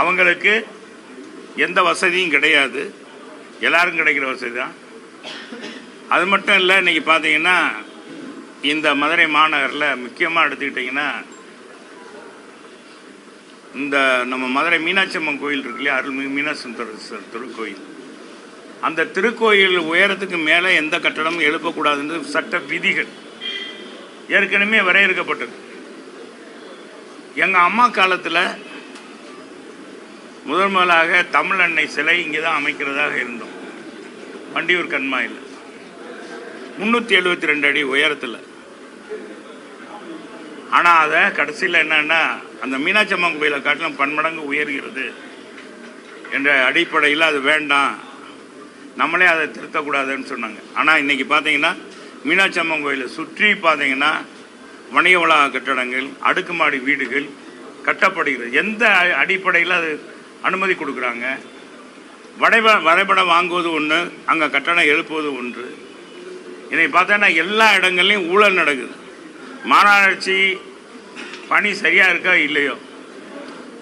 அவங்களுக்கு எந்த வசதியும் கிடையாது. எல்லாரும் கிடைக்கிற வசதி தான் அது மட்டும் இல்லை இன்றைக்கி பார்த்தீங்கன்னா இந்த மதுரை மாநகரில் முக்கியமாக எடுத்துக்கிட்டிங்கன்னா இந்த நம்ம மதுரை மீனாட்சி அம்மன் கோயில் இருக்கு இல்லையா? அருள்மிகு மீனாட்சி திருக்கோயில். அந்த திருக்கோயில் உயரத்துக்கு மேலே எந்த கட்டடமும் எழுப்பக்கூடாதுன்னு சட்ட விதிகள் ஏற்கனவே வரையறுக்கப்பட்டது எங்கள் அம்மா காலத்தில் முதல் முதலாக தமிழ் அன்னை சிலை இங்கே தான் அமைக்கிறதாக இருந்தோம். வண்டியூர் கண்மாயில். முந்நூற்றி எழுபத்தி ரெண்டு அடி உயரத்தில். ஆனால் அதை கடைசியில் என்னன்னா அந்த மீனாட்சி அம்மன் கோயிலை காட்டிலும் பன்மடங்கு உயர்கிறது என்ற அடிப்படையில் அது வேண்டாம். நம்மளே அதை திருத்தக்கூடாதுன்னு சொன்னாங்க. ஆனால் இன்றைக்கி பார்த்தீங்கன்னா மீனாட்சி அம்மன் கோயிலை சுற்றி பார்த்தீங்கன்னா வணிக வளாக கட்டடங்கள் அடுக்குமாடி வீடுகள் கட்டப்படுகிறது. எந்த அடிப்படையில் அது அனுமதி கொடுக்குறாங்க. வரைப வரைபடம் வாங்குவது ஒன்று அங்கே கட்டணம் எழுப்புவது ஒன்று. இதை பார்த்தோன்னா எல்லா இடங்கள்லையும் ஊழல் நடக்குது. மாநகராட்சி பணி சரியாக இருக்கா இல்லையோ?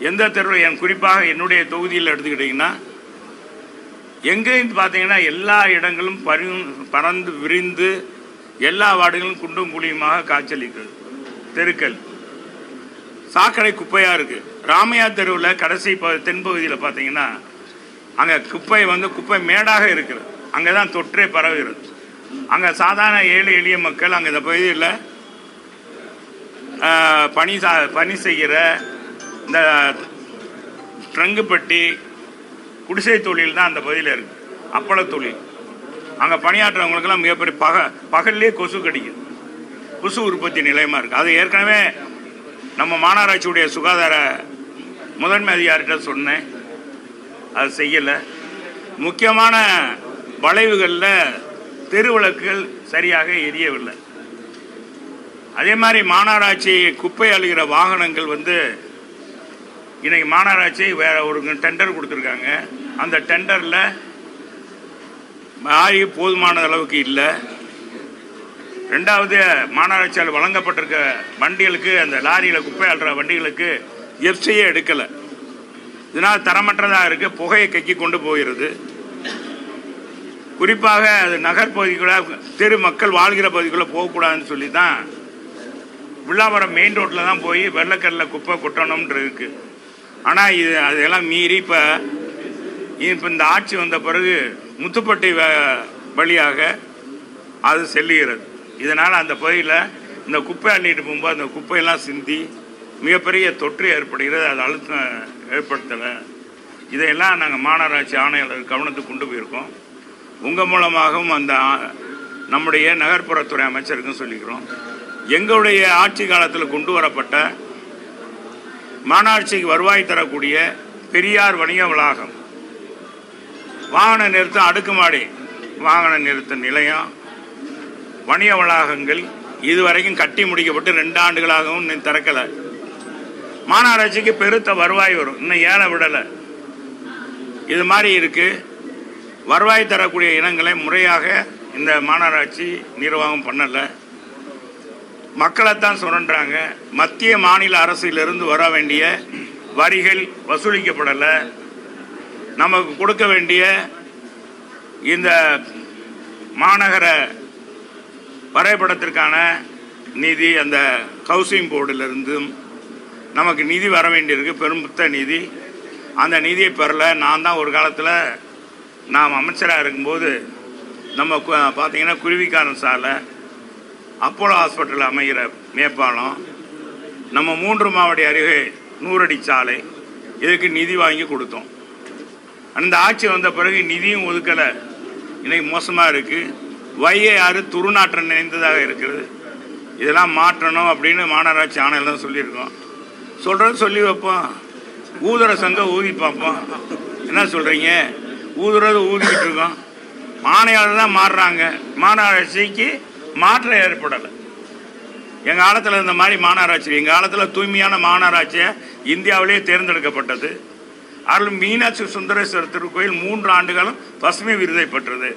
எந்த தெருவில் என் குறிப்பாக என்னுடைய தொகுதியில் எடுத்துக்கிட்டிங்கன்னா எங்கேயும் பார்த்தீங்கன்னா எல்லா இடங்களும் பரி பறந்து விரிந்து எல்லா வார்டுகளும் குண்டும் குழியுமாக காய்ச்சலிக்கிறது தெருக்கள். சாக்கடை குப்பையாக இருக்குது ராமையா தெருவில் கடைசி ப தென்பகுதியில் பார்த்தீங்கன்னா அங்கே குப்பை வந்து குப்பை மேடாக இருக்கிறது அங்கே தான் தொற்றே பரவுகிறது. அங்கே சாதாரண ஏழை எளிய மக்கள் அங்கே இந்த பகுதியில் பணி சா பணி செய்கிற இந்த ட்ரங்குப்பட்டி குடிசை தொழில் தான் அந்த பகுதியில் இருக்கு. அப்பள தொழில். அங்கே பணியாற்றுறவங்களுக்கெல்லாம் மிகப்பெரிய பக பகல்லே கொசு கடிக்குது. கொசு உற்பத்தி நிலையமாக இருக்குது அது ஏற்கனவே நம்ம மாநகராட்சியுடைய சுகாதார முதன்மை அதிகாரிகிட்ட சொன்னேன். அது செய்யலை. முக்கியமான வளைவுகளில் தெருவிளக்குகள் சரியாக எரியவில்லை. அதே மாதிரி மாநகராட்சி குப்பை அழுகிற வாகனங்கள் வந்து இன்னைக்கு மாநகராட்சி வேற ஒரு டெண்டர் கொடுத்துருக்காங்க. அந்த டெண்டரில் மாறி போதுமான அளவுக்கு இல்லை. ரெண்டாவது மாநகராட்சியால் வழங்கப்பட்டிருக்க வண்டிகளுக்கு அந்த லாரியில் குப்பை அள்ளுற வண்டிகளுக்கு எஃப்சியே எடுக்கலை. இதனால் தரமற்றதாக இருக்குது புகையை கக்கி கொண்டு போகிறது. குறிப்பாக அது நகர்பகுதிக்குள்ள தெரு மக்கள் வாழ்கிற பகுதிக்குள்ளே போகக்கூடாதுன்னு சொல்லி தான் வில்லாவரம் மெயின் ரோட்டில் தான் போய் வெள்ளக்கல்ல குப்பை கொட்டணும்ன்ற இருக்குது ஆனால் இது அதெல்லாம் மீறி இப்போ இப்போ இந்த ஆட்சி வந்த பிறகு முத்துப்பட்டி வ- வழியாக அது செல்லுகிறது. இதனால் அந்த பகுதியில் இந்த குப்பை அள்ளிட்டு போகும்போது அந்த குப்பையெல்லாம் சிந்தி மிகப்பெரிய தொற்று ஏற்படுகிறது அது அழுத்தம் ஏற்படுத்தலை. இதையெல்லாம் நாங்கள் மாநகராட்சி ஆணையாளர் கவனத்துக்கு கொண்டு போயிருக்கோம். உங்கள் மூலமாகவும் அந்த நம்முடைய நகர்ப்புறத்துறை அமைச்சருக்கும் சொல்லிக்கிறோம். எங்களுடைய ஆட்சி காலத்தில் கொண்டு வரப்பட்ட மாநகராட்சிக்கு வருவாய் தரக்கூடிய பெரியார் வணிக வளாகம் வாகன நிறுத்தம் அடுக்குமாடி வாகன நிறுத்த நிலையம் வணிக வளாகங்கள் இதுவரைக்கும் கட்டி முடிக்கப்பட்டு ரெண்டு ஆண்டுகளாகவும் இன்னும் திறக்கலை. மாநகராட்சிக்கு பெருத்த வருவாய் வரும். இன்னும் ஏழை விடலை. இது மாதிரி இருக்கு. வருவாய் தரக்கூடிய இனங்களை முறையாக இந்த மாநகராட்சி நிர்வாகம் பண்ணலை. மக்களைத்தான் சுரண்டுறாங்க. மத்திய மாநில அரசிலிருந்து வர வேண்டிய வரிகள் வசூலிக்கப்படலை. நமக்கு கொடுக்க வேண்டிய இந்த மாநகர வரைபடத்திற்கான நிதி அந்த ஹவுசிங் போர்டிலிருந்தும் நமக்கு நிதி வர வேண்டியிருக்கு பெரும்புத்த நிதி. அந்த நிதியை பெறல. நான் தான் ஒரு காலத்தில் நாம் அமைச்சராக இருக்கும்போது நம்ம பார்த்தீங்கன்னா குருவிக்காரன் சாலை அப்போலோ ஹாஸ்பிட்டல் அமைகிற மேம்பாலம் நம்ம மூன்று மாவடி அருகே நூறடி சாலை இதுக்கு நிதி வாங்கி கொடுத்தோம். அந்த ஆட்சி வந்த பிறகு நிதியும் ஒதுக்கலை. இன்னைக்கு மோசமாக இருக்குது வையை ஆறு துருநாற்றம் நினைந்ததாக இருக்கிறது. இதெல்லாம் மாற்றணும் அப்படின்னு மாநகராட்சி ஆணையில் தான் சொல்லியிருக்கோம். சொல்கிறது சொல்லி வைப்போம். ஊதுற சங்கம் ஊதி பார்ப்போம். என்ன சொல்கிறீங்க ஊதுறது ஊதிக்கிட்டு இருக்கோம். ஆணையாளர் தான் மாறுறாங்க. மாநகராட்சிக்கு மாற்றம் ஏற்படலை. எங்கள் காலத்தில் இந்த மாதிரி மாநகராட்சி எங்கள் காலத்தில் தூய்மையான மாநகராட்சியை இந்தியாவிலேயே தேர்ந்தெடுக்கப்பட்டது. அருள் மீனாட்சி சுந்தரேஸ்வரர் திருக்கோயில் மூன்று ஆண்டுகளும் பசுமை விருதை பெற்றது.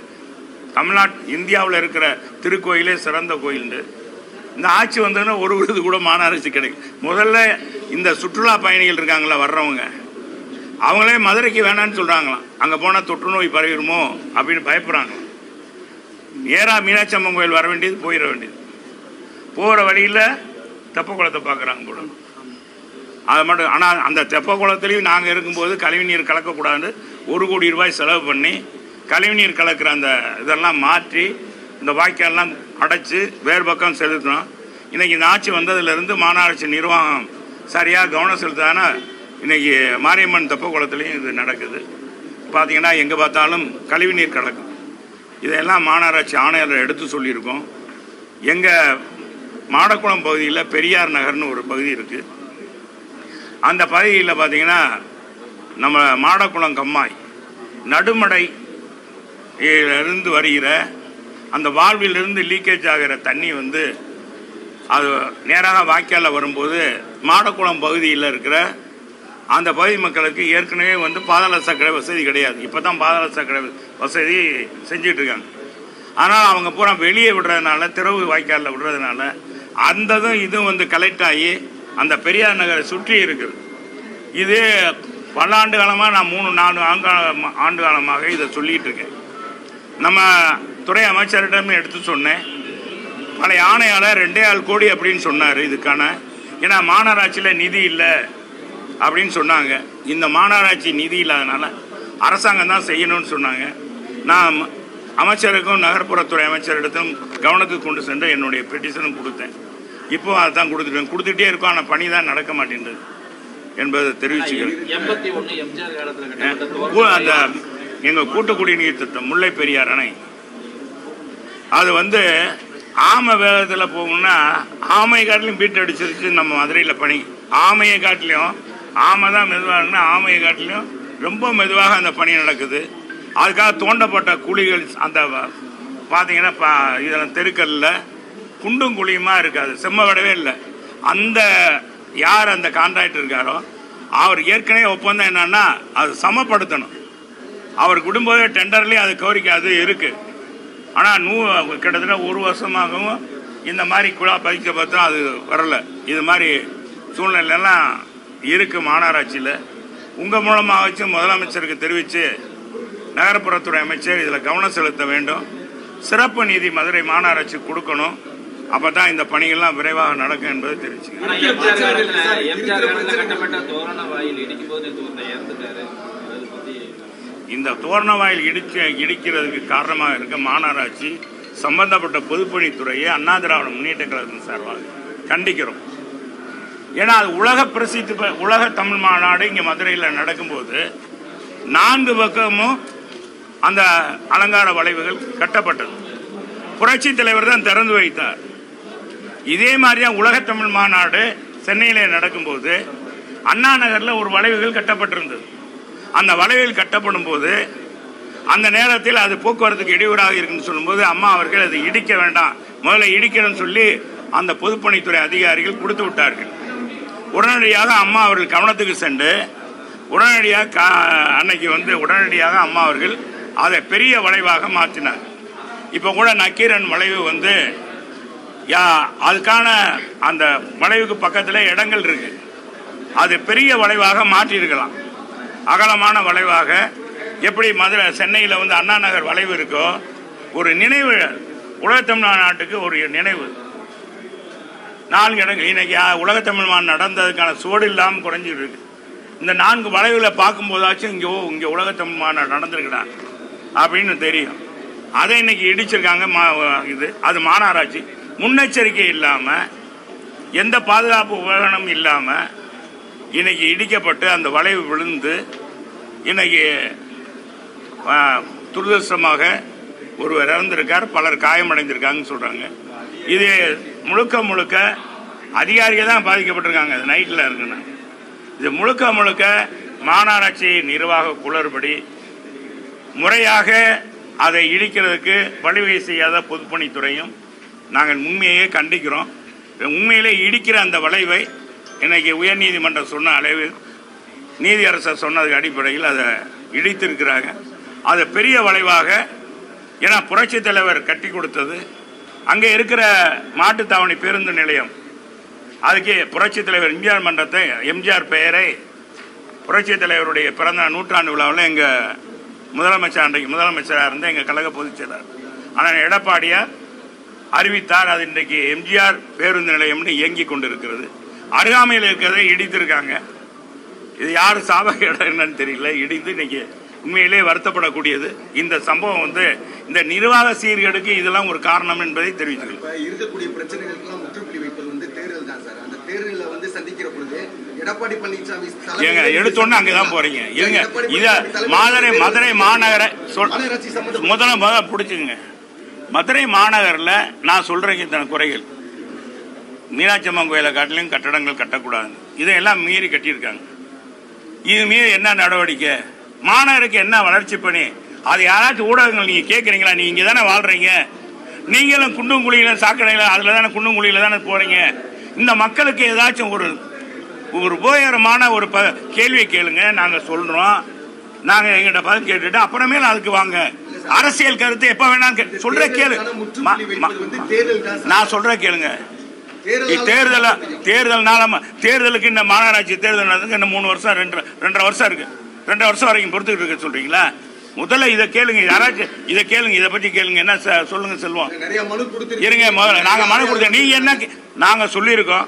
தமிழ்நாட் இந்தியாவில் இருக்கிற திருக்கோயிலே சிறந்த கோயில்ண்டு இந்த ஆட்சி வந்ததுன்னா ஒரு விருது கூட மாநகராட்சி கிடைக்கும். முதல்ல இந்த சுற்றுலா பயணிகள் இருக்காங்களா வர்றவங்க அவங்களே மதுரைக்கு வேணான்னு சொல்கிறாங்களாம் அங்கே போனால் தொற்று நோய் பரவிடுமோ அப்படின்னு பயப்படுறாங்க. நேராக மீனாட்சி அம்மன் கோயில் வர வேண்டியது போயிட வேண்டியது. போகிற வழியில் தெப்ப குளத்தை பார்க்குறாங்க போல. அது மட்டும் ஆனால் அந்த தெப்ப குளத்துலேயும் நாங்கள் இருக்கும்போது கழிவு நீர் கலக்கக்கூடாதுன்னு ஒரு கோடி ரூபாய் செலவு பண்ணி கழிவுநீர் கலக்கிற அந்த இதெல்லாம் மாற்றி இந்த வாய்க்கால்லாம் அடைச்சி வேறு பக்கம் செலுத்தினோம். இன்றைக்கி இந்த ஆட்சி வந்ததுலேருந்து மாநகராட்சி நிர்வாகம் சரியாக கவனம் செலுத்தான இன்றைக்கி மாரியம்மன் தப்பு குளத்துலேயும் இது நடக்குது. பார்த்தீங்கன்னா எங்கே பார்த்தாலும் கழிவுநீர் கலக்கும். இதையெல்லாம் மாநகராட்சி ஆணையர் எடுத்து சொல்லியிருக்கோம். எங்கள் மாடக்குளம் பகுதியில் பெரியார் நகர்னு ஒரு பகுதி இருக்குது அந்த பகுதியில் பார்த்தீங்கன்னா நம்ம மாடக்குளம் கம்மாய் நடுமடை இருந்து வருகிற அந்த வாழ்விலிருந்து லீக்கேஜ் ஆகிற தண்ணி வந்து அது நேராக வாய்க்காலில் வரும்போது மாடக்குளம் பகுதியில் இருக்கிற அந்த பகுதி மக்களுக்கு ஏற்கனவே வந்து பாதாள சக்கரை வசதி கிடையாது. இப்போ தான் பாதாள சக்கரை வசதி செஞ்சிட்ருக்காங்க ஆனால் அவங்க பூரா வெளியே விடுறதுனால திறவு வாய்க்காலில் விடுறதுனால அந்ததும் இதுவும் வந்து கலெக்ட் ஆகி அந்த பெரியார் நகரை சுற்றி இருக்குது. இது பல ஆண்டு காலமாக நான் மூணு நாலு ஆண்டு ஆண்டு காலமாக இதை சொல்லிகிட்டு இருக்கேன். நம்ம துறை அமைச்சரிடம் எடுத்து சொன்னேன். பழைய ஆணையாளர் ரெண்டே ஆள் கோடி அப்படின்னு சொன்னார் இதுக்கான. ஏன்னா மாநகராட்சியில் நிதி இல்லை அப்படின்னு சொன்னாங்க. இந்த மாநகராட்சி நிதி இல்லாதனால அரசாங்கம் தான் செய்யணும்னு சொன்னாங்க. நான் அமைச்சருக்கும் நகர்ப்புறத்துறை அமைச்சரிடத்திலும் கவனத்துக்கு கொண்டு சென்று என்னுடைய பெட்டிஷனும் கொடுத்தேன். இப்போ அதை தான் கொடுத்துட்டேன். கொடுத்துட்டே இருக்கோம். ஆனால் பணி தான் நடக்க மாட்டேங்குது என்பதை தெரிவிச்சுக்கிறேன். அந்த எங்கள் கூட்டு குடிநீர் திட்டம் முல்லை பெரியார் அணை. அது வந்து ஆமை வேகத்தில் போகணும்னா ஆமை காட்டிலையும் பீட் அடிச்சிருச்சு நம்ம மதுரையில் பணி. ஆமையை காட்டிலையும் ஆமை தான் மெதுவாக இருக்குன்னா ஆமையை காட்டிலையும் ரொம்ப மெதுவாக அந்த பணி நடக்குது. அதுக்காக தோண்டப்பட்ட குழிகள் அந்த பார்த்தீங்கன்னா பா இதில் தெருக்கல்ல குண்டும் குழியுமா இருக்காது செம்ம விடவே இல்லை. அந்த யார் அந்த கான்ட்ராக்டர் இருக்காரோ அவர் ஏற்கனவே ஒப்பந்தம் என்னன்னா அது சமப்படுத்தணும். அவர் குடும்ப டெண்டர்லேயே அது கோரிக்கை அது இருக்குது ஆனால் நூ கிட்டத்தட்ட ஒரு வருஷமாகவும் இந்த மாதிரி குழா பதிக்க பார்த்தா அது வரலை. இது மாதிரி சூழ்நிலையெல்லாம் இருக்குது மாநகராட்சியில். உங்கள் மூலமாக வச்சு முதலமைச்சருக்கு தெரிவித்து நகர்ப்புறத்துறை அமைச்சர் இதில் கவனம் செலுத்த வேண்டும். சிறப்பு நீதி மதுரை மாநகராட்சி கொடுக்கணும். அப்போ தான் இந்த பணிகள்லாம் விரைவாக நடக்கும் என்பது தெரிவிச்சு இந்த தோரண வாயில் இடிச்சு இடிக்கிறதுக்கு காரணமாக இருக்க மாநகராட்சி சம்பந்தப்பட்ட பொதுப்பணித்துறையை அண்ணா திராவிட முன்னேற்ற கழகம் சார்பாக கண்டிக்கிறோம். ஏன்னா அது உலக பிரசித்தி உலக தமிழ் மாநாடு இங்கே மதுரையில் நடக்கும்போது நான்கு பக்கமும் அந்த அலங்கார வளைவுகள் கட்டப்பட்டது. புரட்சி தலைவர் தான் திறந்து வைத்தார். இதே மாதிரியா உலக தமிழ் மாநாடு சென்னையில் நடக்கும்போது அண்ணா நகரில் ஒரு வளைவுகள் கட்டப்பட்டிருந்தது. அந்த வளைவில் கட்டப்படும் போது அந்த நேரத்தில் அது போக்குவரத்துக்கு இடையூறாக இருக்குன்னு சொல்லும்போது அம்மா அவர்கள் அதை இடிக்க வேண்டாம். முதல்ல இடிக்கிறேன்னு சொல்லி அந்த பொதுப்பணித்துறை அதிகாரிகள் கொடுத்து விட்டார்கள். உடனடியாக அம்மா அவர்கள் கவனத்துக்கு சென்று உடனடியாக கா அன்னைக்கு வந்து உடனடியாக அம்மா அவர்கள் அதை பெரிய வளைவாக மாற்றினார் இப்போ கூட நக்கீரன் வளைவு வந்து யா அதுக்கான அந்த வளைவுக்கு பக்கத்தில் இடங்கள் இருக்கு. அது பெரிய வளைவாக மாற்றியிருக்கலாம். அகலமான வளைவாக எப்படி மதுரை சென்னையில் வந்து அண்ணா நகர் வளைவு இருக்கோ ஒரு நினைவு உலகத்தமிழ் நாட்டுக்கு ஒரு நினைவு. நான்கு இடங்கள். இன்னைக்கு ஆ, உலகத்தமிழ் மாநாடு நடந்ததுக்கான சுவடு இல்லாமல் குறைஞ்சிட்டு இருக்கு. இந்த நான்கு வளைவுகளை பார்க்கும்போதாச்சும் இங்கே ஓ இங்கே உலகத்தமிழ் மாநாடு நடந்திருக்கிறான். அப்படின்னு தெரியும். அதை இன்னைக்கு இடிச்சிருக்காங்க மா- இது அது மாநகராட்சி. முன்னெச்சரிக்கை இல்லாமல் எந்த பாதுகாப்பு உபகரணம் இல்லாமல் இன்னைக்கு இடிக்கப்பட்டு அந்த வளைவு விழுந்து இன்னைக்கு துரதிருஷ்டமாக ஒருவர் இறந்திருக்கார் பலர் காயமடைந்திருக்காங்கன்னு சொல்கிறாங்க இது முழுக்க முழுக்க அதிகாரிகள் தான் பாதிக்கப்பட்டிருக்காங்க அது நைட்டில் இருக்குன்னா. இது முழுக்க முழுக்க மாநகராட்சி நிர்வாக குளறுபடி. முறையாக அதை இடிக்கிறதுக்கு வழிவகை செய்யாத பொதுப்பணித்துறையும் நாங்கள் உண்மையே கண்டிக்கிறோம். உண்மையிலே இடிக்கிற அந்த வளைவை இன்னைக்கு உயர்நீதிமன்றம் சொன்ன அளவு நீதியரசர் சொன்னதுக்கு அடிப்படையில் அதை இடித்திருக்கிறாங்க. அது பெரிய வளைவாக ஏன்னா புரட்சி தலைவர் கட்டி கொடுத்தது. அங்கே இருக்கிற மாட்டுத்தாவணி பேருந்து நிலையம் அதுக்கு புரட்சித் தலைவர் எம்ஜிஆர் மன்றத்தை எம்ஜிஆர் பெயரை புரட்சி தலைவருடைய பிறந்த நூற்றாண்டு விழாவில் எங்கள் முதலமைச்சர் அன்றைக்கு முதலமைச்சராக இருந்த எங்கள் கழக பொதுச் செயலர் ஆனால் எடப்பாடியார் அறிவித்தார் அது இன்றைக்கு எம்ஜிஆர் பேருந்து நிலையம்னு இயங்கி கொண்டிருக்கிறது. அருகாமையில் இருக்கிறதை இடித்திருக்காங்க. இது யார் சாபக இடம் என்னன்னு தெரியல. இடிந்து இன்னைக்கு உண்மையிலே வருத்தப்படக்கூடியது. இந்த சம்பவம் வந்து இந்த நிர்வாக சீர்கேடுக்கு இதெல்லாம் ஒரு காரணம் என்பதை தெரிவித்துக்கிறேன் இருக்கக்கூடிய பிரச்சனைகளுக்கெல்லாம் முற்றுப்புள்ளி வைப்பது வந்து தேர்தல் தான் சார். அந்த தேர்தலில் வந்து சந்திக்கிற பொழுது எடப்பாடி பழனிசாமி ஏங்க எடுத்தோன்னு அங்கே தான் போறீங்க. எடப்பாடி இத மதுரை மதுரை மாநகர முதல்ல முதல்ல பிடிச்சிங்க மதுரை மாநகரில் நான் சொல்றேங்க இத்தனை குறைகள். மீனாட்சி அம்மன் கோயிலை காட்டிலும் கட்டடங்கள் கட்டக்கூடாது. இதையெல்லாம் மீறி கட்டியிருக்காங்க. இது மீறி என்ன நடவடிக்கை? மாநகருக்கு என்ன வளர்ச்சி பணி? அது யாராச்சும் ஊடகங்கள் நீங்க கேட்குறீங்களா நீங்க இங்கே தானே வாழ்றீங்க. நீங்களும் குண்டும் குழியில சாக்கடையில அதில் தானே குண்டும் குழியில தானே போறீங்க. இந்த மக்களுக்கு ஏதாச்சும் ஒரு ஒரு உபயோகரமான ஒரு ப கேள்வியை கேளுங்க. நாங்கள் சொல்றோம். நாங்கள் எங்கிட்ட பதில் கேட்டுட்டு அப்புறமேல அதுக்கு வாங்க. அரசியல் கருத்து எப்போ வேணாலும் சொல்ற கேளு. நான் சொல்ற கேளுங்க. தேர்தல் முடியும். தேர்தல்னால ம- தேர்தலுக்கு இந்த மாநகராட்சி தேர்தல் நடந்ததுக்கு இன்னும் மூணு வருஷம் ரெண்டு ரெண்டரை வருஷம் இருக்கு. ரெண்டரை வருஷம் வரைக்கும் பொறுத்துக்கிட்டு இருக்க சொல்றீங்களா? முதல்ல இதை கேளுங்க யாராச்சும் இதை கேளுங்க இதை பத்தி கேளுங்க என்ன சொல்லுங்க செல்வம். நிறைய மனு கொடுத்து இருங்க முதல்ல நாங்க மனு கொடுத்தோம். நீங்க என்ன நாங்க சொல்லியிருக்கோம்.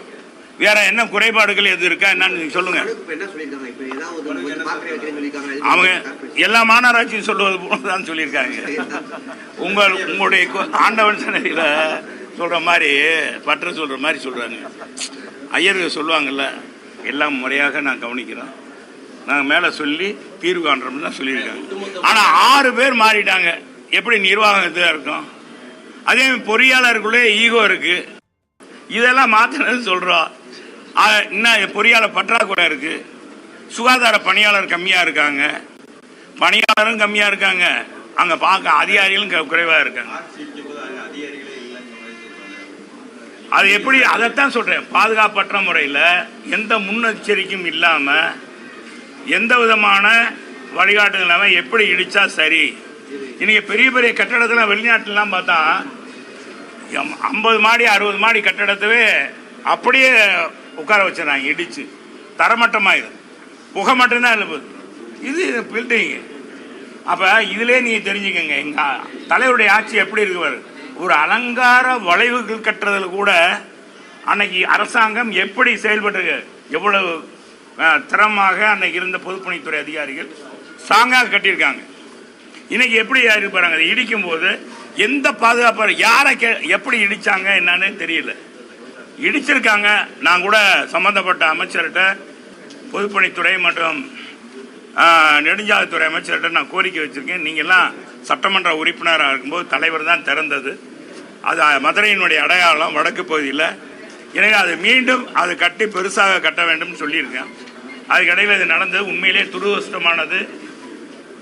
வேற என்ன குறைபாடுகள் எது இருக்கா என்னன்னு சொல்லுங்க. அவங்க எல்லா மாநகராட்சியும் சொல்லுவது போல தான் சொல்லியிருக்காங்க உங்கள் உங்களுடைய ஆண்டவன் சன்னதியில சொல்ற மாதிரி பற்ற சொல்ற மாதிரி சொல்றாங்க. ஐயர்கள் சொல்லுவாங்கல்ல எல்லாம் முறையாக நான் கவனிக்கிறேன். நாங்கள் மேலே சொல்லி தீர்வு காண்றோம்னு தான் சொல்லியிருக்காங்க. ஆனால் ஆறு பேர் மாறிட்டாங்க. எப்படி நிர்வாகம் இதாக இருக்கும்? அதே மாதிரி பொறியாளருக்குள்ளே ஈகோ இருக்கு. இதெல்லாம் மாற்றினது சொல்கிறோம் இன்னும் பொறியாளர் பற்றாக்குறை இருக்கு. சுகாதார பணியாளர் கம்மியாக இருக்காங்க. பணியாளரும் கம்மியாக இருக்காங்க. அங்கே பார்க்க அதிகாரிகளும் க- இருக்காங்க. அது எப்படி? அதைத்தான் சொல்றேன். பாதுகாப்பற்ற முறையில் எந்த முன்னெச்சரிக்கையும் இல்லாம எந்த விதமான வழிகாட்டுகள் இல்லாமல் எப்படி இடிச்சா சரி? இன்னைக்கு பெரிய பெரிய கட்டடத்தில் வெளிநாட்டுலாம் பார்த்தா ஐம்பது மாடி அறுபது மாடி கட்டடத்தவே அப்படியே உட்கார வச்சிடறாங்க இடிச்சு. தரமட்டமாயிடும் புகை மட்டும்தான் எழுப்புது இது பில்டிங் அப்ப இதிலே நீங்க தெரிஞ்சுக்கங்க எங்க தலைவருடைய ஆட்சி எப்படி இருக்கு ஒரு அலங்கார வளைவுகள் கட்டுறதுல கூட அன்னைக்கு அரசாங்கம் எப்படி செயல்பட்டு எவ்வளவு திறமாக அன்னைக்கு இருந்த பொதுப்பணித்துறை அதிகாரிகள் ஸ்ட்ராங்காக கட்டியிருக்காங்க. இன்னைக்கு எப்படி இருப்பாங்க அதை இடிக்கும் போது எந்த பாதுகாப்பு யாரை கே எப்படி இடிச்சாங்க என்னன்னு தெரியல. இடிச்சிருக்காங்க. நான் கூட சம்பந்தப்பட்ட அமைச்சர்கிட்ட பொதுப்பணித்துறை மற்றும் நெடுஞ்சாலைத்துறை அமைச்சர்கிட்ட நான் கோரிக்கை வச்சிருக்கேன். நீங்கள்லாம் சட்டமன்ற உறுப்பினராக இருக்கும்போது தலைவர் தான் திறந்தது. அது மதுரையினுடைய அடையாளம் வடக்கு பகுதியில். எனவே அது மீண்டும் அது கட்டி பெருசாக கட்ட வேண்டும்னு சொல்லியிருக்கேன். அதுக்கிடையில் இது நடந்தது. உண்மையிலே துருவஸ்தமானது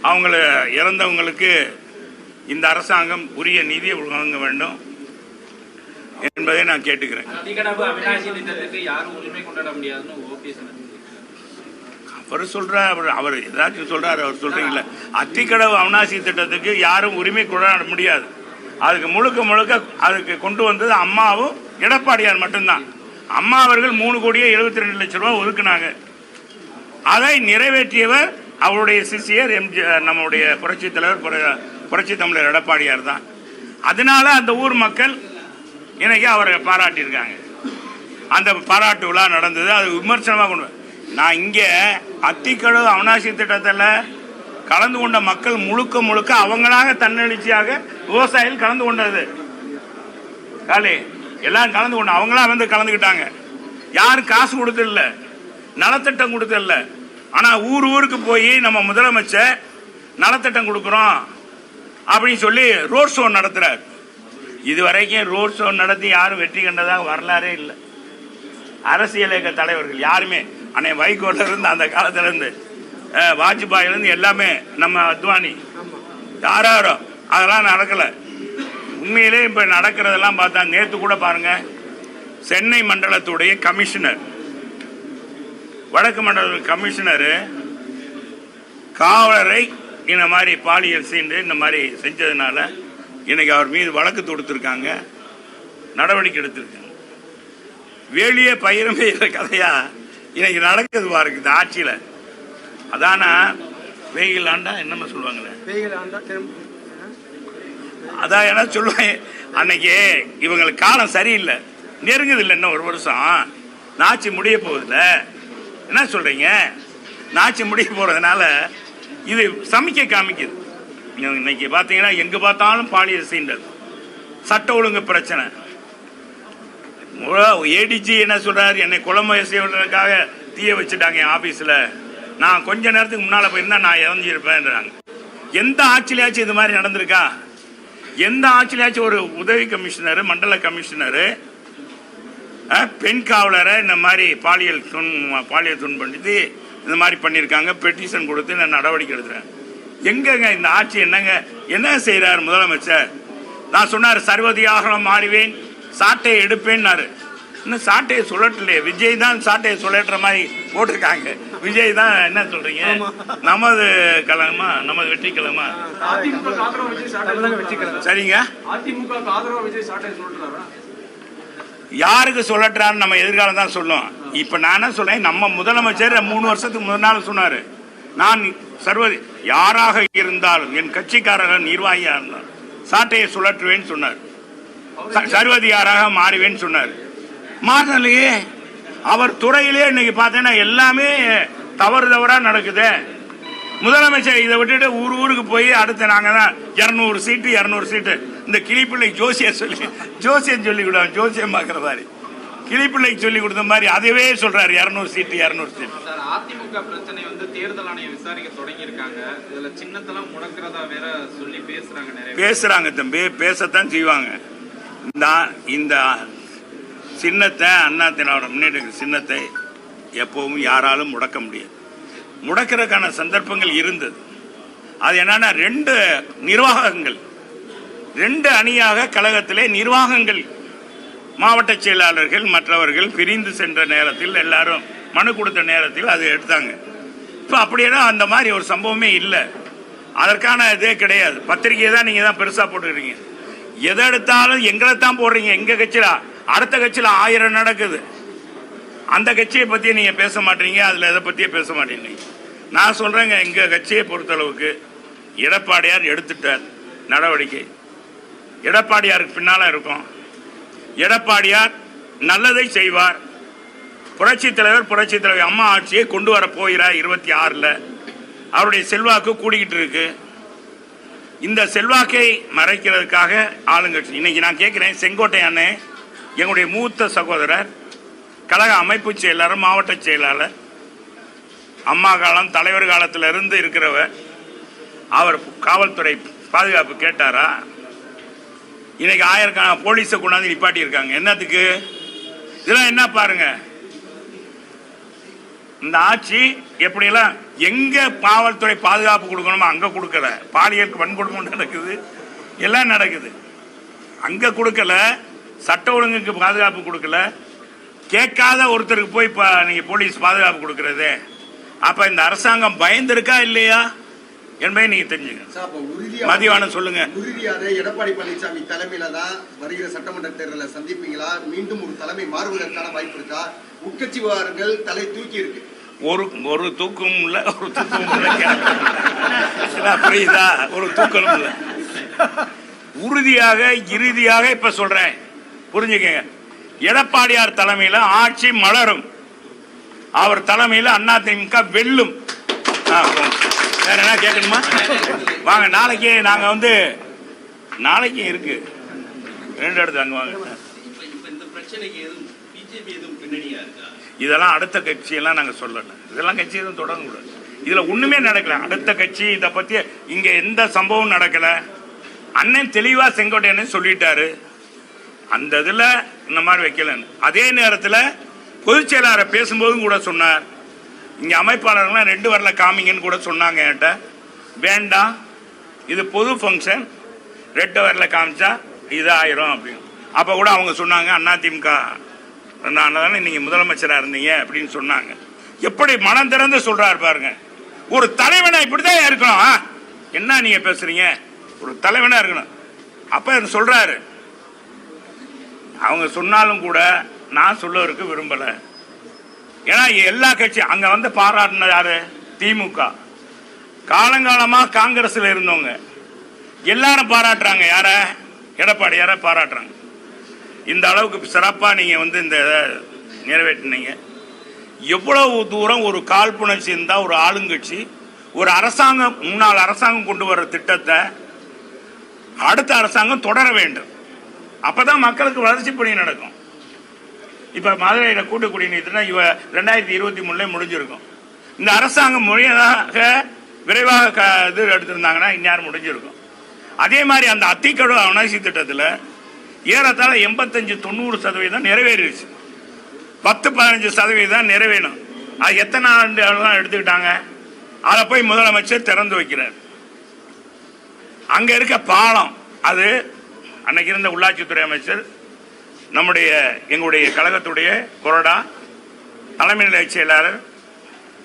அவங்கள இறந்தவங்களுக்கு இந்த அரசாங்கம் உரிய நிதியை வழங்க வேண்டும் என்பதை நான் கேட்டுக்கிறேன் அதிகடவு அவினாசி திட்டத்துக்கு யாரும் உரிமை கொண்டாட முடியாதுன்னு ஓபிஎஸ் அவர் சொல்றார் அவர் அவர் ஏதாச்சும் சொல்றாரு அவர் சொல்றீங்களா அத்திக்கடவு அவனாசி திட்டத்துக்கு யாரும் உரிமை கொண்டாட முடியாது. அதுக்கு முழுக்க முழுக்க அதுக்கு கொண்டு வந்தது அம்மாவும் எடப்பாடியார் மட்டும்தான். அம்மா அவர்கள் மூணு கோடியே எழுபத்தி ரெண்டு லட்சம் ரூபாய் ஒதுக்குனாங்க. அதை நிறைவேற்றியவர் அவருடைய சிசியர் எம்ஜி நம்முடைய புரட்சி தலைவர் புரட்சி தமிழர் எடப்பாடியார் தான். அதனால அந்த ஊர் மக்கள் இன்னைக்கு அவரை பாராட்டியிருக்காங்க. அந்த பாராட்டு விழா நடந்தது அது விமர்சனமாக கொண்டு நான் இங்கே அத்திக்கடவு அவனாசி திட்டத்தில் கலந்து கொண்ட மக்கள் முழுக்க முழுக்க அவங்களாக தன்னெழுச்சியாக விவசாயிகள் கலந்து கொண்டது. காலி எல்லாம் கலந்து கொண்டு அவங்களா வந்து கலந்துக்கிட்டாங்க. யாரும் காசு கொடுத்ததில்ல. நலத்திட்டம் கொடுத்ததில்ல. ஆனால் ஊர் ஊருக்கு போய் நம்ம முதலமைச்சர் நலத்திட்டம் கொடுக்குறோம் அப்படின்னு சொல்லி ரோட் ஷோ நடத்துகிறார் இது வரைக்கும் ரோட் ஷோ நடத்தி யாரும் வெற்றி கண்டதாக வரலாறே இல்லை. அரசியல் இயக்க தலைவர்கள் யாருமே அன்னை வைகோல இருந்து அந்த காலத்துல இருந்து அஹ், வாஜ்பாயில இருந்து எல்லாமே நம்ம அத்வானி. யாராரோ அதெல்லாம் நடக்கல. உண்மையிலே இப்ப நடக்கிறதெல்லாம் பார்த்தா நேத்து கூட பாருங்க சென்னை மண்டலத்துடைய கமிஷனர் வடக்கு மண்டல கமிஷனரு காவலரை இந்த மாதிரி பாலியல் சீண்டு இந்த மாதிரி செஞ்சதுனால இன்னைக்கு அவர் மீது வழக்கு தொடுத்திருக்காங்க நடவடிக்கை எடுத்திருக்காங்க. வேலியே பயிரும் கதையா? இன்னைக்கு நடக்குது பாருங்க இந்த ஆட்சியில. அதானா வெயில் ஆண்டா என்னமா சொல்லுவாங்களே? அதான் என்ன சொல்லுவேன் அன்னைக்கு இவங்களுக்கு காலம் சரியில்லை. நெருங்குது இல்லை இன்னும் ஒரு வருஷம். நாச்சி முடிய போகுதுல. என்ன சொல்றீங்க? நாச்சி முடிய போறதுனால இது சமிக்க காமிக்குது. இன்னைக்கு பார்த்தீங்கன்னா எங்க பார்த்தாலும் பாலியல் சீண்டல். சட்ட ஒழுங்கு பிரச்சனை. ஏடிஜி என்ன சொல்றாரு? என்னை குழம்பு செய்வதற்காக தீய வச்சுட்டாங்க என் ஆபீஸ்ல. நான் கொஞ்ச நேரத்துக்கு முன்னால போயிருந்தா நான் இறஞ்சிருப்பேன்றாங்க எந்த ஆட்சியிலாச்சும் இது மாதிரி நடந்திருக்கா? எந்த ஆட்சியிலாச்சும் ஒரு உதவி கமிஷனர் மண்டல கமிஷனர் பெண் காவலரை இந்த மாதிரி பாலியல் துன் பாலியல் துன்படுத்தி இந்த மாதிரி பண்ணியிருக்காங்க. பெட்டிஷன் கொடுத்து நான் நடவடிக்கை எடுத்துறேன். எங்கங்க இந்த ஆட்சி என்னங்க? என்ன செய்றார் முதலமைச்சர்? நான் சொன்னார் சர்வதியாக மாறுவேன். சாட்டையை எடுப்பேன்னாரு. இன்னும் சாட்டையை சுழட்டலையே. விஜய் தான் சாட்டையை சுழட்டுற மாதிரி போட்டிருக்காங்க. விஜய் தான் என்ன சொல்றீங்க? நமது கலமா நமது வெற்றி கலமா அதிமுக ஆதரவு விஜய் சாட்டை வச்சுக்கலாம் சரிங்க. அதிமுக ஆதரவு விஜய் சாட்டை சொல்றாரா யாருக்கு சொல்லட்டுறான்னு நம்ம எதிர்காலம் தான் சொல்லும். இப்ப நான் என்ன சொல்றேன்? நம்ம முதலமைச்சர் மூணு வருஷத்துக்கு முதல் நாள் சொன்னாரு. நான் சர்வ யாராக இருந்தாலும் என் கட்சிக்காரர்கள் நிர்வாகியா இருந்தாலும் சாட்டையை சுழற்றுவேன்னு சொன்னார். சர்வதிகாராக மாறுவேன்னு சொன்னார். மாறலையே அவர் துறையிலே இன்னைக்கு பார்த்தீங்கன்னா எல்லாமே தவறு தவறா நடக்குது. முதலமைச்சர் இதை விட்டுட்டு ஊர் ஊருக்கு போய் அடுத்து நாங்க தான் இருநூறு சீட்டு இருநூறு சீட்டு. இந்த கிளிப்பிள்ளை ஜோசிய சொல்லி ஜோசியம் சொல்லி கொடுவோம் ஜோசியம் பார்க்குற மாதிரி. கிளிப்பிள்ளைக்கு சொல்லி கொடுத்த மாதிரி அதுவே சொல்றாரு இருநூறு சீட்டு இருநூறு சீட்டு. அதிமுக பிரச்சனை வந்து தேர்தல் ஆணையம் விசாரிக்க தொடங்கி இருக்காங்க இதுல சின்னத்தெல்லாம் முடக்கிறதா வேற சொல்லி பேசுறாங்க. பேசுறாங்க தம்பி பேசத்தான் செய்வாங்க. இந்த இந்த சின்னத்தை அண்ணா திராவிட முன்னேற்ற சின்னத்தை எப்பவும் யாராலும் முடக்க முடியாது. முடக்கிறதுக்கான சந்தர்ப்பங்கள் இருந்தது. அது என்னன்னா ரெண்டு நிர்வாகங்கள் ரெண்டு அணியாக கழகத்திலே நிர்வாகங்கள் மாவட்ட செயலாளர்கள் மற்றவர்கள் பிரிந்து சென்ற நேரத்தில் எல்லாரும் மனு கொடுத்த நேரத்தில் அது எடுத்தாங்க. இப்போ அப்படியெல்லாம் அந்த மாதிரி ஒரு சம்பவமே இல்லை. அதற்கான இதே கிடையாது. பத்திரிகையை தான் நீங்கள் தான் பெருசாக போட்டுக்கிறீங்க. எதை எடுத்தாலும் எங்களை தான் போடுறீங்க. எங்கள் கட்சியில் அடுத்த கட்சியில் ஆயிரம் நடக்குது. அந்த கட்சியை பற்றி நீங்கள் பேச மாட்டீங்க அதில் எதை பற்றியே பேச மாட்டீங்க நான் சொல்கிறேங்க எங்கள் கட்சியை பொறுத்தளவுக்கு எடப்பாடியார் எடுத்துட்டார் நடவடிக்கை. எடப்பாடியாருக்கு பின்னால் இருக்கும். எடப்பாடியார் நல்லதை செய்வார். புரட்சி தலைவர் புரட்சி தலைவர் அம்மா ஆட்சியை கொண்டு வர போகிறார் இருபத்தி ஆறில். அவருடைய செல்வாக்கு கூடிக்கிட்டு இருக்கு. இந்த செல்வாக்கை மறைக்கிறதுக்காக ஆளுங்கட்சி இன்னைக்கு நான் கேட்கிறேன் செங்கோட்டை அண்ணே எங்களுடைய மூத்த சகோதரர் கழக அமைப்பு செயலாளர் மாவட்ட செயலாளர் அம்மா காலம் தலைவர் காலத்தில் இருந்து இருக்கிறவர் அவர் காவல்துறை பாதுகாப்பு கேட்டாரா? இன்னைக்கு ஆயிரக்கணக்கான போலீஸை கொண்டாந்து நிப்பாட்டி இருக்காங்க என்னத்துக்கு? இதெல்லாம் என்ன பாருங்க? இந்த ஆட்சி எப்படியெல்லாம் எங்க காவல்துறை பாதுகாப்பு கொடுக்கணுமோ அங்க கொடுக்கல. பாலியலுக்கு வன்கொடுமை நடக்குது. எல்லாம் நடக்குது. அங்க கொடுக்கல. சட்ட ஒழுங்குக்கு பாதுகாப்பு கொடுக்கல. கேட்காத ஒருத்தருக்கு போய் இப்போ நீங்க போலீஸ் பாதுகாப்பு கொடுக்கறது. அப்ப இந்த அரசாங்கம் பயந்திருக்கா இல்லையா? என்பதை நீங்க தெரிஞ்சுங்க. மதிவானம் சொல்லுங்க. உறுதியாக எடப்பாடி பழனிசாமி தலைமையில தான் வருகிற சட்டமன்ற தேர்தலை சந்திப்பீங்களா? மீண்டும் ஒரு தலைமை மாறுவதற்கான வாய்ப்பு இருக்கா? உட்கட்சி விவகாரங்கள் தலை தூக்கி இருக்கு. ஒரு ஒரு தூக்கம் இல்ல ஒரு தூக்கம் இல்ல. புரியுதா? ஒரு தூக்கம் இல்ல. உறுதியாக இறுதியாக இப்ப சொல்றேன். புரிஞ்சுக்கங்க. எடப்பாடியார் தலைமையில ஆட்சி மலரும். அவர் தலைமையில அதிமுக வெல்லும். வேற என்ன கேட்கணுமா? வாங்க நாளைக்கு நாங்க வந்து நாளைக்கு இருக்கு. ரெண்டு இடத்து அங்க வாங்க. இதெல்லாம் அடுத்த கட்சியெல்லாம் நாங்கள் சொல்லல. இதெல்லாம் கட்சி எதுவும் தொடங்கக்கூடாது. இதில் ஒன்றுமே நடக்கல. அடுத்த கட்சி இதை பற்றி இங்கே எந்த சம்பவம் நடக்கல. அண்ணன் தெளிவாக செங்கோட்டையன்னு சொல்லிட்டாரு. அந்த இதில் இந்த மாதிரி வைக்கலன்னு. அதே நேரத்தில் பொதுச் செயலாளர் பேசும்போதும் கூட சொன்னார். இங்கே அமைப்பாளர்கள்லாம் ரெண்டு வரல காமிங்கன்னு கூட சொன்னாங்க என்கிட்ட. வேண்டாம் இது பொது ஃபங்க்ஷன் ரெட்டு வரல காமிச்சா இதாயிரும் அப்படின்னு. அப்போ கூட அவங்க சொன்னாங்க அதிமுக நான் தானே நீங்கள் முதலமைச்சராக இருந்தீங்க அப்படின்னு சொன்னாங்க. எப்படி மனம் திறந்து சொல்கிறாரு பாருங்க. ஒரு தலைவனா இப்படிதான் இருக்கணும் என்ன நீங்கள் பேசுகிறீங்க ஒரு தலைவனாக இருக்கணும். அப்போ சொல்கிறாரு அவங்க சொன்னாலும் கூட நான் சொல்லவருக்கு விரும்பலை. ஏன்னா எல்லா கட்சியும் அங்க வந்து பாராட்டின யாரு? திமுக. காலங்காலமாக காங்கிரஸில் இருந்தவங்க. எல்லாரும் பாராட்டுறாங்க. யார? எடப்பாடி யார? பாராட்டுறாங்க. இந்த அளவுக்கு சிறப்பாக நீங்கள் வந்து இந்த இதை நிறைவேற்றினீங்க. எவ்வளவு தூரம் ஒரு காழ்ப்புணர்ச்சி இருந்தால் ஒரு ஆளுங்கட்சி ஒரு அரசாங்கம் முன்னாள் அரசாங்கம் கொண்டு வர்ற திட்டத்தை அடுத்த அரசாங்கம் தொடர வேண்டும். அப்பதான் மக்களுக்கு வளர்ச்சி பணி நடக்கும். இப்ப மதுரையில் கூட்டு குடிநீர்னா இவ ரெண்டாயிரத்தி இருபத்தி மூணுல முடிஞ்சிருக்கும். இந்த அரசாங்கம் முறையாக விரைவாக க- இது எடுத்திருந்தாங்கன்னா இந்நேரம் முடிஞ்சிருக்கும். அதே மாதிரி அந்த அத்திக்கடு அணைசி திட்டத்தில் ஏறத்தாழ எண்பத்தஞ்சு தொண்ணூறு சதவீதம் நிறைவேறிடுச்சு பத்து பதினஞ்சு சதவீதம் நிறைவேணும் அது எத்தனை ஆண்டு எடுத்துக்கிட்டாங்க? அதை போய் முதலமைச்சர் திறந்து வைக்கிறார். அங்க இருக்க பாலம் அது அன்னைக்கு இருந்த உள்ளாட்சித்துறை அமைச்சர் நம்முடைய எங்களுடைய கழகத்துடைய கொறடா தலைமை நிலைய செயலாளர்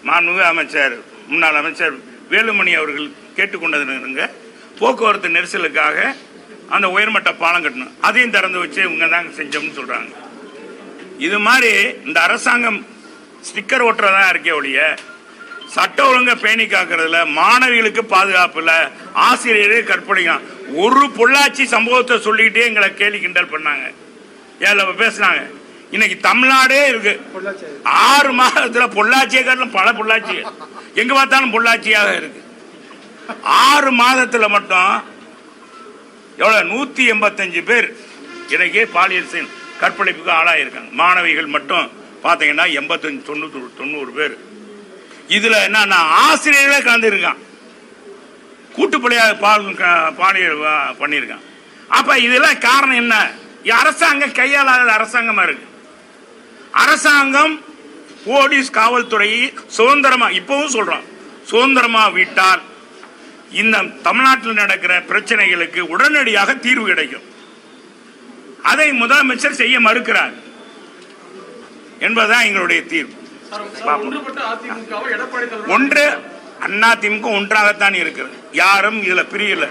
மாண்புமிகு அமைச்சர் முன்னாள் அமைச்சர் வேலுமணி அவர்கள் கேட்டுக்கொண்டதுங்க போக்குவரத்து நெரிசலுக்காக அந்த உயர்மட்ட பாலம் கட்டணும். அதையும் திறந்து வச்சு இவங்க தான் செஞ்சோம்னு சொல்றாங்க. இது மாதிரி இந்த அரசாங்கம் ஸ்டிக்கர் ஒட்டுறதா இருக்கே ஒழிய சட்ட ஒழுங்க பேணி காக்கிறதுல மாணவிகளுக்கு பாதுகாப்பு இல்லை ஆசிரியரே கற்பழிக்கலாம் ஒரு பொள்ளாச்சி சம்பவத்தை சொல்லிக்கிட்டே எங்களை கேலி கிண்டல் பண்ணாங்க. ஏல பேசுனாங்க? இன்னைக்கு தமிழ்நாடே இருக்கு. ஆறு மாதத்துல பொள்ளாச்சியை காட்டிலும் பல பொள்ளாச்சி. எங்க பார்த்தாலும் பொள்ளாச்சியாக இருக்கு. ஆறு மாதத்துல மட்டும் எவ்வளவு? நூத்தி எண்பத்தஞ்சு பேர் இன்னைக்கு பாலியல் கற்பழிப்புக்கு ஆளாயிருக்காங்க. மாணவிகள் மட்டும் பாத்தீங்கன்னா எண்பத்தஞ்சு தொண்ணூத்தி தொண்ணூறு பேர். இதுல என்னன்னா ஆசிரியர்களே கலந்துருக்கான் கூட்டுப்படையா பால் க- பாலியல் பண்ணியிருக்கான் அப்ப இதெல்லாம் காரணம் என்ன? அரசாங்கம் கையாளாத அரசாங்கமா இருக்கு. அரசாங்கம் போலீஸ் காவல்துறை சுதந்திரமா இப்பவும் சொல்றோம் சுதந்திரமா விட்டால் இந்த தமிழ்நாட்டில் நடக்கிற பிரச்சனைகளுக்கு உடனடியாக தீர்வு கிடைக்கும். அதை முதலமைச்சர் செய்ய மறுக்கிறார் என்பதுதான் எங்களுடைய தீர்வு ஒன்று அண்ணா திமுக ஒன்றாகத்தான் இருக்கிறது. யாரும் இதுல பிரியல.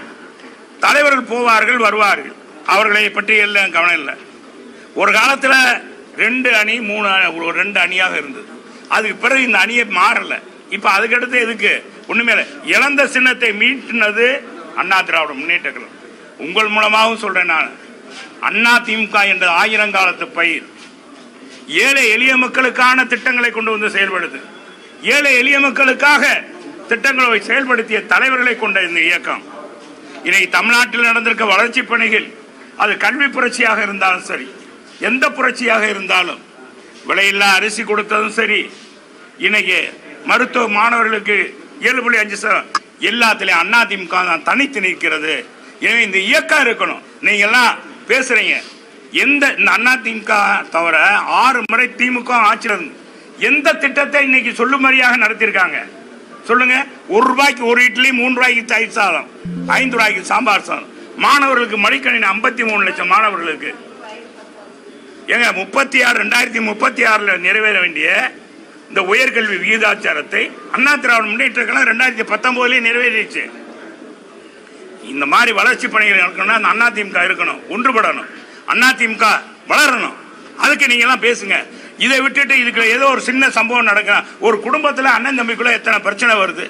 தலைவர்கள் போவார்கள் வருவார்கள். அவர்களை பற்றி எல்லாம் கவனம் இல்லை. ஒரு காலத்தில் ரெண்டு அணி மூணு ஒரு ரெண்டு அணியாக இருந்தது. அதுக்கு பிறகு இந்த அணியை மாறலை. இப்போ அதுக்கடுத்து எதுக்கு? ஒன்றுமே இல்லை இழந்த சின்னத்தை மீட்டினது அண்ணா திராவிட முன்னேற்ற கழகம். உங்கள் மூலமாகவும் சொல்கிறேன் நான். அண்ணா திமுக என்ற ஆயிரங்காலத்து பயிர். ஏழை எளிய மக்களுக்கான திட்டங்களை கொண்டு வந்து செயல்படுது. ஏழை எளிய மக்களுக்காக திட்டங்களை செயல்படுத்திய தலைவர்களை கொண்ட இந்த இயக்கம். இதை தமிழ்நாட்டில் நடந்திருக்க வளர்ச்சி பணிகள் அது கல்வி புரட்சியாக இருந்தாலும் சரி எந்த புரட்சியாக இருந்தாலும் விலையில்லா அரிசி கொடுத்ததும் சரி இன்னைக்கு மருத்துவ மாணவர்களுக்கு ஏழு புள்ளி அஞ்சு சதம் எல்லாத்துலயும் அண்ணா திமுக தான் தனித்து நிற்கிறது. எனவே இந்த இயக்கம் இருக்கணும். நீங்க எல்லாம் பேசுறீங்க. எந்த இந்த அண்ணா திமுக தவிர ஆறு முறை திமுக ஆட்சியில் எந்த திட்டத்தை இன்னைக்கு மாதிரியாக நடத்தியிருக்காங்க? சொல்லுங்க. ஒரு ரூபாய்க்கு ஒரு இட்லி மூணு ரூபாய்க்கு தயிர் சாதம் ஐந்து ரூபாய்க்கு சாம்பார் சாதம். மாணவர்களுக்கு மடிக்கணினி ஐம்பத்தி மூணு லட்சம் மாணவர்களுக்கு. ஏங்க முப்பத்தி ஆறு ரெண்டாயிரத்தி முப்பத்தி ஆறுல நிறைவேற வேண்டிய இந்த உயர்கல்வி விகிதாச்சாரத்தை அண்ணா திராவிட முன்னேற்ற கழகம் ரெண்டாயிரத்தி பத்தொன்பதுலயே நிறைவேறிடுச்சு. இந்த மாதிரி வளர்ச்சி பணிகள் நடக்கணும்னா அந்த அண்ணா திமுக இருக்கணும் ஒன்றுபடணும். அண்ணா திமுக வளரணும். அதுக்கு நீங்க எல்லாம் பேசுங்க. இதை விட்டுட்டு இதுக்கு ஏதோ ஒரு சின்ன சம்பவம் நடக்கும் ஒரு குடும்பத்தில் அண்ணன் தம்பிக்குள்ள எத்தனை பிரச்சனை வருது?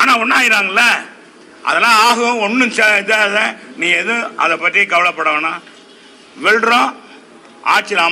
ஆனா ஒன்னாயிராங்கல்ல அதெல்லாம் ஆகும் ஒன்றும் இதாக நீ எதுவும் அதை பற்றி கவலைப்பட வேணாம். வெல்றோம் ஆட்சியில் அம்மா